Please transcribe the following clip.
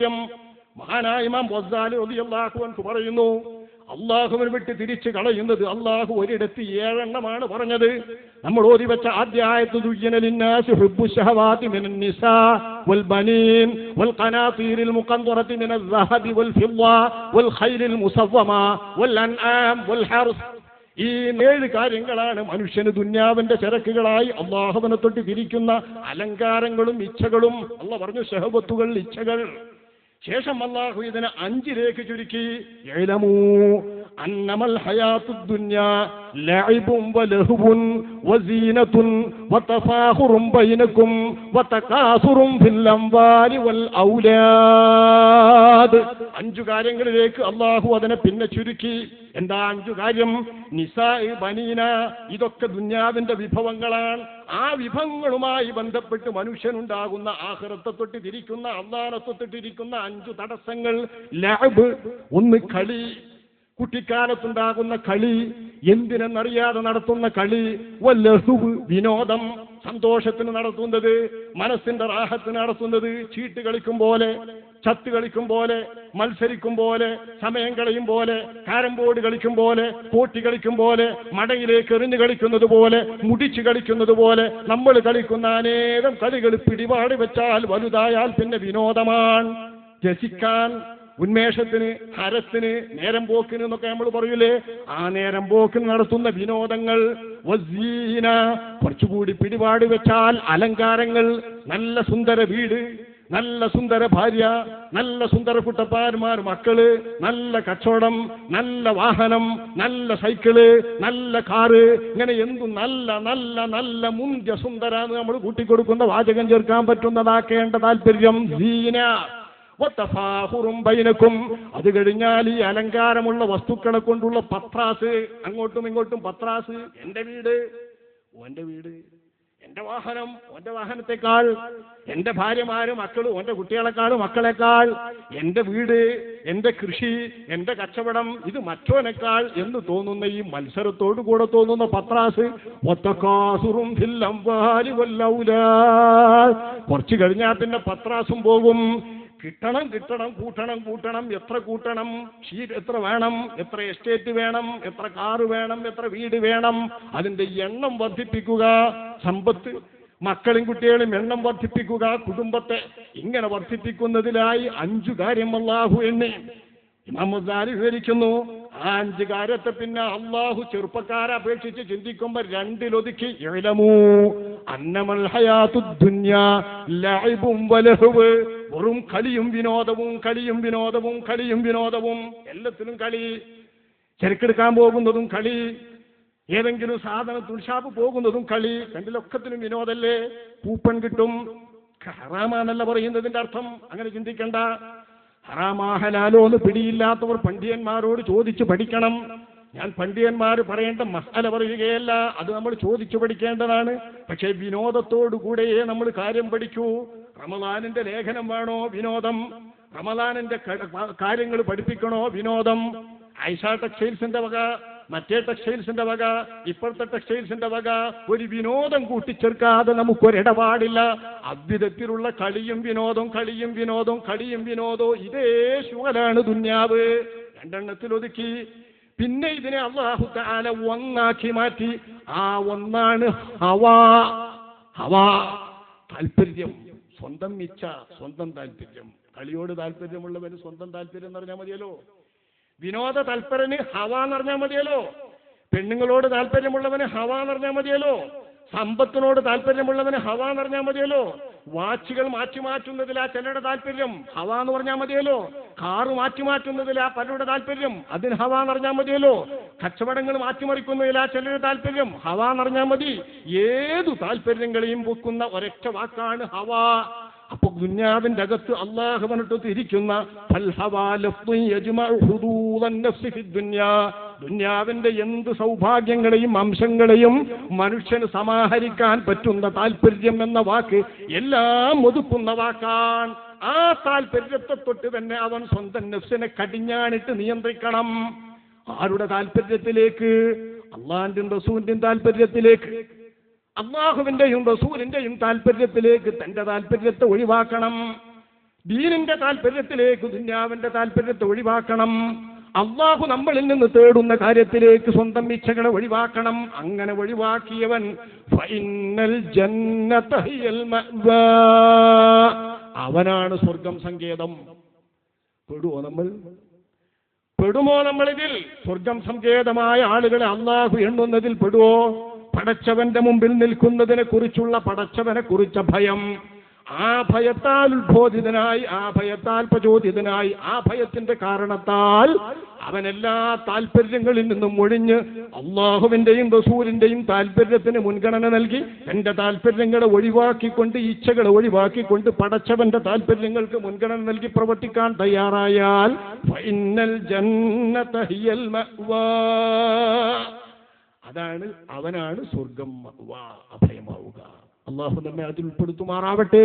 സത്യം. മഹാനായ ഇമാം റളിയല്ലാഹു അൻഹു പറയുന്നു അള്ളാഹുവിന് വിട്ട് തിരിച്ചു കളയുന്നത് അള്ളാഹു ഒരിടത്ത് ഏഴെണ്ണമാണ് പറഞ്ഞത്. നമ്മൾ ഓതി വെച്ച ആദ്യ ആയത്ത് ഹുബ്ബു നിസാ വൽ ബനീൻ വൽ മുഖന്തറതി വൽ വൽ ഖൈലിൽ വൽ വൽ ഹർസ്. ഈ കാര്യങ്ങളാണ് മനുഷ്യന് ദുന്യാവിന്റെ ചരക്കുകളായി അള്ളാഹുവിനെ തൊട്ട് തിരിക്കുന്ന അലങ്കാരങ്ങളും ഇച്ഛകളും. അള്ള പറഞ്ഞു ഷഹബത്തുകൾ ഇച്ഛകൾ. ശേഷം അള്ളാഹു ഇതിനെ അഞ്ചിലേക്ക് ചുരുക്കി എഴമൂ അന്നമൽ ഹയാത്തു ദുന്യാ ലഅബും വലഹുബുൻ വസീനത്തുൻ വതഫാഖുറും ബൈനകും വതകാസുറും ഫിൽ അംവാലി വൽ ഔലാദ് അഞ്ചു കാര്യങ്ങളിലേക്ക് അള്ളാഹു അതിനെ പിന്നെ ചുരുക്കി. എന്താ അഞ്ചു കാര്യം? നിസാ ബനീന ഇതൊക്കെ ദുന്യാവിന്റെ വിഭവങ്ങളാണ്. ആ വിഭവങ്ങളുമായി ബന്ധപ്പെട്ട് മനുഷ്യനുണ്ടാകുന്ന ആഹൃത്തെ തൊട്ട് തിരിക്കുന്ന അള്ളാഹത്തെ തൊട്ടിരിക്കുന്ന അഞ്ചു തടസ്സങ്ങൾ. ലാബ് ഒന്ന് കളി. കുട്ടിക്കാലത്തുണ്ടാകുന്ന കളി. എന്തിനെന്നറിയാതെ നടത്തുന്ന കളി വല്ലഹുവ് വിനോദം സന്തോഷത്തിന് നടത്തുന്നത് മനസ്സിന്റെ റാഹത്തിന് നടത്തുന്നത് ചീട്ട് കളിക്കും പോലെ ചത്ത് കളിക്കും പോലെ മത്സരിക്കും പോലെ സമയം കളയും പോലെ കാരം ബോർഡ് കളിക്കും പോലെ പോട്ടി കളിക്കും പോലെ മടയിലേക്ക് എറിഞ്ഞു കളിക്കുന്നത് പോലെ മുടിച്ചു കളിക്കുന്നത് പോലെ നമ്മൾ കളിക്കുന്ന അനേകം കളികൾ പിടിപാട് വെച്ചാൽ വലുതായാൽ പിന്നെ വിനോദമാണ്. രസിക്കാൻ ഉന്മേഷത്തിന് ഹരത്തിന് നേരം പോക്കിന് എന്നൊക്കെ നമ്മൾ പറയൂലേ? ആ നേരം പോക്കിന് നടത്തുന്ന വിനോദങ്ങൾ കുറച്ചുകൂടി പിടിപാട് വെച്ചാൽ അലങ്കാരങ്ങൾ നല്ല സുന്ദര വീട് നല്ല സുന്ദര ഭാര്യ നല്ല സുന്ദര കുട്ടപ്പാരന്മാർ മക്കൾ നല്ല കച്ചവടം നല്ല വാഹനം നല്ല സൈക്കിൾ നല്ല കാറ് ഇങ്ങനെ എന്തു നല്ല നല്ല നല്ല മുന്തിയ സുന്ദര നമ്മൾ കൂട്ടിക്കൊടുക്കുന്ന വാചകം ചേർക്കാൻ പറ്റുന്നതാക്കേണ്ട താല്പര്യം വത്തഫാഹുറും ബൈനക്കും. അത് കഴിഞ്ഞാൽ ഈ അലങ്കാരമുള്ള വസ്തുക്കളെ കൊണ്ടുള്ള പത്രാസ്. അങ്ങോട്ടും ഇങ്ങോട്ടും പത്രാസ്. എന്റെ വീട് ഓന്റെ വീട് എന്റെ വാഹനം ഓന്റെ വാഹനത്തെക്കാൾ എന്റെ ഭാര്യമാരും മക്കളും ഓന്റെ കുട്ടികളെക്കാൾ മക്കളെക്കാൾ എന്റെ വീട് എന്റെ കൃഷി എന്റെ കച്ചവടം ഇത് മറ്റോനേക്കാൾ എന്ന് തോന്നുന്ന ഈ മത്സരത്തോടു കൂടെ തോന്നുന്ന പത്രാസ്. ഒത്തക്കാസുറും. കുറച്ച് കഴിഞ്ഞാൽ പിന്നെ പത്രാസും പോകും. കിട്ടണം കിട്ടണം കൂട്ടണം കൂട്ടണം എത്ര കൂട്ടണം ഷീറ്റ് എത്ര വേണം എത്ര എസ്റ്റേറ്റ് വേണം എത്ര കാറ് വേണം എത്ര വീട് വേണം അതിന്റെ എണ്ണം വർദ്ധിപ്പിക്കുക സമ്പത്ത് മക്കളും കുട്ടികളും എണ്ണം വർദ്ധിപ്പിക്കുക കുടുംബത്തെ ഇങ്ങനെ വർദ്ധിപ്പിക്കുന്നതിലായി അഞ്ചു കാര്യം അള്ളാഹു എണ്ണി. ഇമാം മുസാരി വിവരിക്കുന്നു ആ അഞ്ച് കാര്യത്തെ പിന്നെ അള്ളാഹു ചെറുപ്പക്കാരെ അപേക്ഷിച്ച് ചിന്തിക്കുമ്പോ രണ്ടിലൊതുക്കി ഇളമൂ അന്നമൽ ഹയാത്തു ദുന്യ ലൈബും വലഹുവ് വെറും കളിയും വിനോദവും കളിയും വിനോദവും കളിയും വിനോദവും. എല്ലാത്തിലും കളി. ചെരുക്കെടുക്കാൻ പോകുന്നതും കളി. ഏതെങ്കിലും സാധന തുണിഷാപ്പ് പോകുന്നതും കളി. രണ്ടിലൊക്കത്തിനും വിനോദല്ലേ? കൂപ്പൺ കിട്ടും. ഹറാമാന്നല്ല പറയുന്നതിന്റെ അർത്ഥം. അങ്ങനെ ചിന്തിക്കണ്ട. ഹറാമാഹനാലോ എന്ന് പിടിയില്ലാത്തവർ പണ്ഡിയന്മാരോട് ചോദിച്ചു പഠിക്കണം. ഞാൻ പണ്ഡിയന്മാർ പറയേണ്ട മസാല പറയുകയല്ല. അത് നമ്മൾ ചോദിച്ചു പഠിക്കേണ്ടതാണ്. പക്ഷേ വിനോദത്തോടു കൂടെയേ നമ്മൾ കാര്യം പഠിക്കൂ. റമദാനിന്റെ ലേഖനം വേണോ വിനോദം? റമദാനിന്റെ കാര്യങ്ങൾ പഠിപ്പിക്കണോ വിനോദം? ഐഷ ടെക്സ്റ്റൈൽസിന്റെ വക മറ്റേ ടെക്സ്റ്റൈൽസിന്റെ വക ഇപ്പോഴത്തെ ടെക്സ്റ്റൈൽസിന്റെ വക ഒരു വിനോദം കൂട്ടിച്ചേർക്കാതെ നമുക്കൊരിടപാടില്ല. അദ്വിധത്തിലുള്ള കളിയും വിനോദം കളിയും വിനോദം കളിയും വിനോദവും ഇതേ ശുവലാണ് ദുന്യാവ്. രണ്ടെണ്ണത്തിൽ ഒതുക്കി. പിന്നെ ഇതിനെ അള്ളാഹു താല ഒന്നാക്കി മാറ്റി. ആ ഒന്നാണ് ഹവാ. ഹവാ. താല്പര്യം സ്വന്തം ഇച്ഛ സ്വന്തം താല്പര്യം. കളിയോട് താല്പര്യമുള്ളവന് സ്വന്തം താല്പര്യം എന്ന് പറഞ്ഞാൽ മതിയല്ലോ. വിനോദ തൽപരന് ഹവ എന്ന് പറഞ്ഞാൽ മതിയല്ലോ. പെണ്ണുങ്ങളോട് താല്പര്യമുള്ളവന് ഹവ എന്ന് പറഞ്ഞാൽ മതിയല്ലോ. സമ്പത്തിനോട് താല്പര്യമുള്ളവന് ഹവ എന്ന് പറഞ്ഞാൽ മതിയല്ലോ. വാച്ചുകൾ മാറ്റി മാറ്റുന്നതിലാ ചിലരുടെ താല്പര്യം. ഹവ എന്ന് പറഞ്ഞാൽ മതിയല്ലോ. കാറ് മാറ്റി മാറ്റുന്നതിലാ പലരുടെ താല്പര്യം. അതിന് ഹവ എന്ന് പറഞ്ഞാൽ മതിയല്ലോ. കച്ചവടങ്ങൾ മാറ്റിമറിക്കുന്നതിലാ ചിലരുടെ താല്പര്യം. ഹവ എന്ന് പറഞ്ഞാൽ മതി. ഏതു താല്പര്യങ്ങളെയും പൊക്കുന്ന ഒരൊറ്റ വാക്കാണ് ഹവ. അപ്പൊ ദുന്യാവിന്റെ അകത്ത് അള്ളാഹുവനിട്ട് ഇരിക്കുന്ന ദുന്യാവിന്റെ എന്ത് സൗഭാഗ്യങ്ങളെയും അംശങ്ങളെയും മനുഷ്യന് സമാഹരിക്കാൻ പറ്റുന്ന താല്പര്യം എന്ന വാക്ക് എല്ലാം ഒതുക്കുന്ന വാക്കാണ്. ആ താല്പര്യത്തെ തൊട്ട് തന്നെ അവൻ സ്വന്തം നെഫ്സിനെ കടിഞ്ഞാണിട്ട് നിയന്ത്രിക്കണം. ആരുടെ താല്പര്യത്തിലേക്ക് അള്ളാന്റെയും റസൂലിന്റെയും താല്പര്യത്തിലേക്ക് അള്ളാഹുവിന്റെയും റസൂലിന്റെയും താല്പര്യത്തിലേക്ക് തന്റെ താല്പര്യത്തെ ഒഴിവാക്കണം. ദീനിന്റെ താല്പര്യത്തിലേക്ക് ദുന്യാവിന്റെ താല്പര്യത്തെ ഒഴിവാക്കണം. അള്ളാഹു നമ്മളിൽ നിന്ന് തേടുന്ന കാര്യത്തിലേക്ക് സ്വന്തം ഇച്ഛകളെ ഒഴിവാക്കണം. അങ്ങനെ ഒഴിവാക്കിയവൻ. അവനാണ് സ്വർഗം സങ്കേതം. പെടുവോ നമ്മൾ? പെടുമോ നമ്മളിതിൽ? സ്വർഗം സങ്കേതമായ ആളുകളെ അള്ളാഹു എണ്ണുന്നതിൽ പെടുവോ? പടച്ചവന്റെ മുമ്പിൽ നിൽക്കുന്നതിനെ കുറിച്ചുള്ള പടച്ചവനെ കുറിച്ച ഭയം. ആ ഭയത്താൽ ഉത്ബോധിതനായി ആ ഭയത്താൽ പ്രചോദിതനായി ആ ഭയത്തിന്റെ കാരണത്താൽ അവൻ എല്ലാ താല്പര്യങ്ങളിൽ നിന്നും ഒഴിഞ്ഞ് അള്ളാഹുവിന്റെയും റസൂലിന്റെയും താല്പര്യത്തിന് മുൻഗണന നൽകി എന്റെ താല്പര്യങ്ങളെ ഒഴിവാക്കിക്കൊണ്ട് ഇച്ഛകളെ ഒഴിവാക്കിക്കൊണ്ട് പടച്ചവന്റെ താല്പര്യങ്ങൾക്ക് മുൻഗണന നൽകി പ്രവർത്തിക്കാൻ തയ്യാറായാൽ. അതാണ് അവനാണ് സ്വർഗം അഭയമാവുക അള്ളാഹു നമ്മെ അതിൽ ഉൾപ്പെടുത്തുമാറാവട്ടെ.